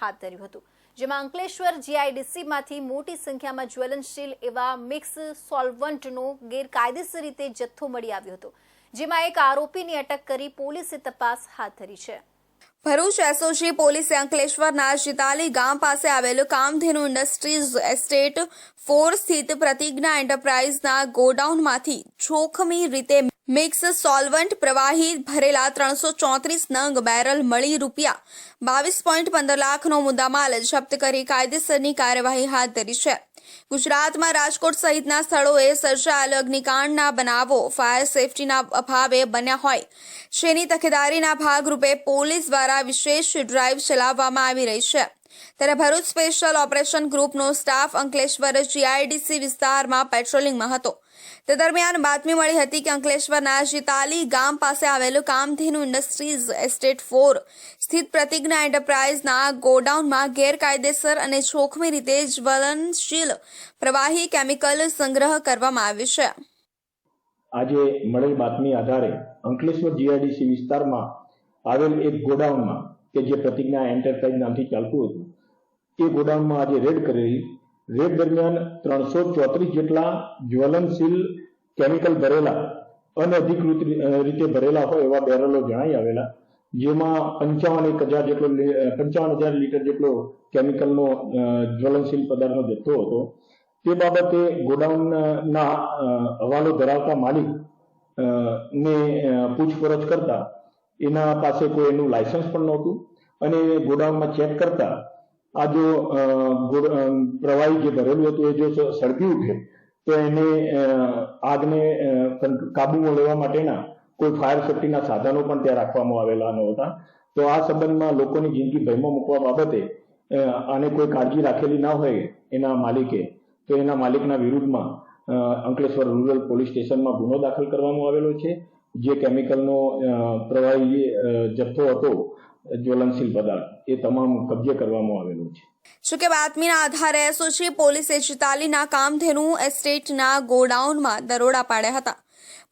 હાથ ધર્યું હતું. જેમાં અંકલેશ્વર જીઆઈડીસીમાંથી મોટી સંખ્યામાં જ્વલનશીલ એવા મિક્સ સોલ્વન્ટનો ગેરકાયદેસર રીતે જથ્થો મળી આવ્યો હતો. જેમાં એક આરોપીની અટક કરી પોલીસે તપાસ હાથ ધરી છે. ભરૂચ એસઓજી પોલીસે અંકલેશ્વરના શિતાલી ગામ પાસે આવેલું કામધેનુ ઇન્ડસ્ટ્રીઝ એસ્ટેટ ફોર સ્થિત પ્રતિજ્ઞા એન્ટરપ્રાઇઝના ગોડાઉનમાંથી જોખમી રીતે મિક્સ સોલ્વન્ટ પ્રવાહી ભરેલા ત્રણસો ચોત્રીસ નંગ બેરલ મળી રૂપિયા. બાવીસ પોઈન્ટ પંદર લાખનો મુદ્દામાલ જપ્ત કરી કાયદેસરની કાર્યવાહી હાથ ધરી છે. ગુજરાતમાં રાજકોટ સહિતના સ્થળોએ સર્જાયેલ અગ્નિકાંડના બનાવો, ફાયર સેફટીના અભાવે બન્યા હોય. જેની તકેદારીના ભાગરૂપે પોલીસ દ્વારા વિશેષ ડ્રાઈવ ચલાવવામાં આવી રહી છે. ત્યારે ભરૂચ સ્પેશિયલ ઓપરેશન ગ્રુપનો સ્ટાફ અંકલેશ્વર જીઆઈડીસી વિસ્તારમાં પેટ્રોલિંગમાં હતો. તે દરમિયાન બાતમી મળી હતી કે અંકલેશ્વરના જીતાલી ગામ પાસે આવેલું કામધેનુ ઇન્ડસ્ટ્રીઝ એસ્ટેટ ફોર સ્થિત પ્રતિજ્ઞા એન્ટરપ્રાઇઝના ગોડાઉનમાં ગેરકાયદેસર અને જોખમી રીતે જ્વલનશીલ પ્રવાહી કેમિકલ સંગ્રહ કરવામાં આવ્યું છે. આજે મળેલ બાતમી આધારે અંકલેશ્વર જીઆઈડીસી વિસ્તારમાં આવેલ એક ગોડાઉનમાં કે જે પ્રતિજ્ઞા એન્ટરપ્રાઇઝ નામથી ચાલતું હતું, એ ગોડાઉનમાં આજે રેડ કરેલી રેડ દરમિયાન ત્રણસો ચોત્રીસ જેટલા જ્વલનશીલ કેમિકલ ભરેલા, અનધિકૃત રીતે ભરેલા હોય એવા બેરલો જણાઈ આવેલા, જેમાં પંચાવન એક હજાર જેટલો પંચાવન હજાર લીટર જેટલો કેમિકલનો જ્વલનશીલ પદાર્થનો જથ્થો હતો. તે બાબતે ગોડાઉનના હવાલો ધરાવતા માલિક ને પૂછપરછ કરતા એના પાસે કોઈ એનું લાયસન્સ પણ નહોતું. અને ગોડાઉનમાં ચેક કરતા આ જો પ્રવાહી જે ભરેલું હતું એ જો સળગી ઉઠે, તો એને આગને કાબૂમાં લેવા માટેના કોઈ ફાયર સેફટીના સાધનો પણ ત્યાં રાખવામાં આવેલા નહોતા. તો આ સંબંધમાં લોકોની જિંદગી ભયમાં મૂકવા બાબતે આને કોઈ કાળજી રાખેલી ના હોય એના માલિકે, તો એના માલિકના વિરુદ્ધમાં અંકલેશ્વર રૂરલ પોલીસ સ્ટેશનમાં ગુનો દાખલ કરવામાં આવેલો છે. જે કેમિકલનો પ્રવાહી જથ્થો હતો, જ્વલનશીલ પદાર્થ, એ તમામ કબજે કરવામાં આવેલો છે. જોકે બાતમીના આધારે એસઓજી પોલીસે ચિતાલીના કામધેનુ એસ્ટેટના ગોડાઉનમાં દરોડા પાડ્યા હતા.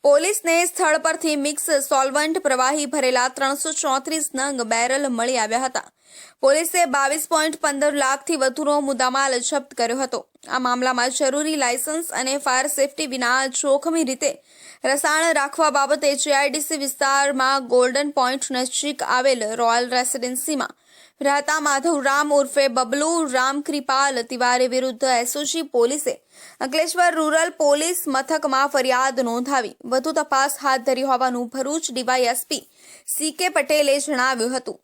પોલીસને સ્થળ પરથી મિક્સ સોલ્વન્ટ પ્રવાહી ભરેલા ત્રણસો ચોત્રીસ નંગ બેરલ મળી આવ્યા હતા. પોલીસે બાવીસ પોઈન્ટ પંદર લાખથી વધુનો મુદ્દામાલ જપ્ત કર્યો હતો. આ મામલામાં જરૂરી લાયસન્સ અને ફાયર સેફટી વિના જોખમી રીતે રસાયણ રાખવા બાબતે જીઆઈડીસી વિસ્તારમાં ગોલ્ડન પોઈન્ટ નજીક આવેલ રોયલ રેસિડેન્સીમાં રહેતા માધવરામ ઉર્ફે બબલુ રામકૃપાલ તિવારી વિરુદ્ધ એસઓજી પોલીસે અંકલેશ્વર રૂરલ પોલીસ મથકમાં ફરિયાદ નોંધાવી. વધુ તપાસ હાથ ધરી હોવાનું ભરૂચ ડીવાયએસપી સી કે પટેલે જણાવ્યું હતું.